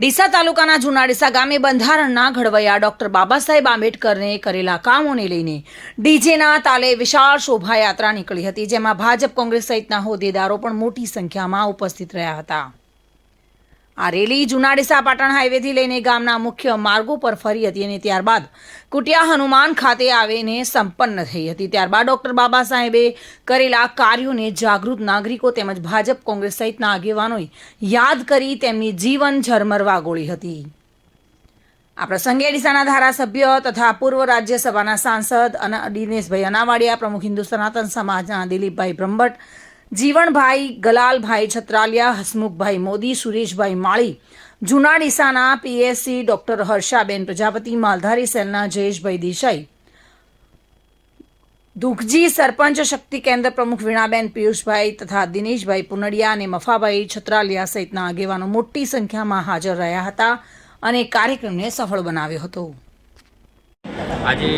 ડીસા તાલુકાના જુનાડીસા ગામે બંધારણના ઘડવૈયા ડોક્ટર બાબા સાહેબ આંબેડકરને કરેલા કામોને લઈને ડીજેના તાલે વિશાળ શોભાયાત્રા નીકળી હતી, જેમાં ભાજપ કોંગ્રેસ સહિતના હોદ્દેદારો પણ મોટી સંખ્યામાં ઉપસ્થિત રહ્યા હતા. આ રેલી જુનાડીસા પાટણ હાઈવેથી લઈને ગામના મુખ્ય માર્ગો પર ફરી હતી અને ત્યારબાદ કુટિયા હનુમાન ખાતે આવીને સંપન્ન થઈ હતી. ત્યારબાદ ડોક્ટર બાબા સાહેબે કરેલા કાર્યોને જાગૃત નાગરિકો તેમજ ભાજપ કોંગ્રેસ સહિતના આગેવાનોએ યાદ કરી તેમની જીવન ઝરમરવા ગોળી હતી. આ પ્રસંગે ડીસાના ધારાસભ્ય તથા પૂર્વ રાજ્યસભાના સાંસદ અને દિનેશભાઈ અનાવાડિયા, પ્રમુખ હિન્દુ સનાતન સમાજના દિલીપભાઈ બ્રહ્મભટ્ટ જીવણભાઈ ગલાલભાઈ છત્રાલિયા, હસમુખભાઈ મોદી, સુરેશભાઈ માળી, જૂના ડીસાના પીએસસી ડોક્ટર હર્ષાબેન પ્રજાપતિ, માલધારી સેલના જયેશભાઈ દેસાઈ દુખજી સરપંચ શક્તિ કેન્દ્ર પ્રમુખ વીણાબેન પિયુષભાઈ તથા દિનેશભાઈ પુનડિયા અને મફાભાઈ છત્રાલિયા સહિતના આગેવાનો મોટી સંખ્યામાં હાજર રહ્યા હતા અને કાર્યક્રમને સફળ બનાવ્યો હતો. આજે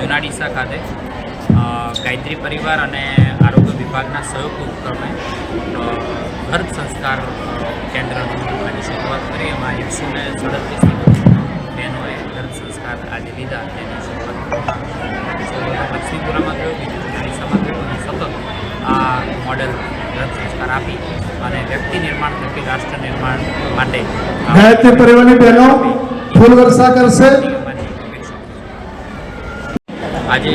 જૂના ખાતે ગાયત્રી પરિવાર અને આરોગ્ય વિભાગના સહયોગ ઉપક્રમે ગર્ભ સંસ્કાર કેન્દ્રનું શરૂઆત કરી. એમાં એકસો ને સડત્રીસ બહેનોએ ગર્ભ સંસ્કાર આજે લીધા તેની શરૂઆત લક્ષ્મીપુરામાં થયું બીજું જૂના થયું સતત આ મોડેલ ગર્ભ સંસ્કાર આપી અને વ્યક્તિ નિર્માણ થકી રાષ્ટ્ર નિર્માણ માટે ગાયત્રી પરિવારની બહેનો ફૂલ વર્ષા કરશે. આજે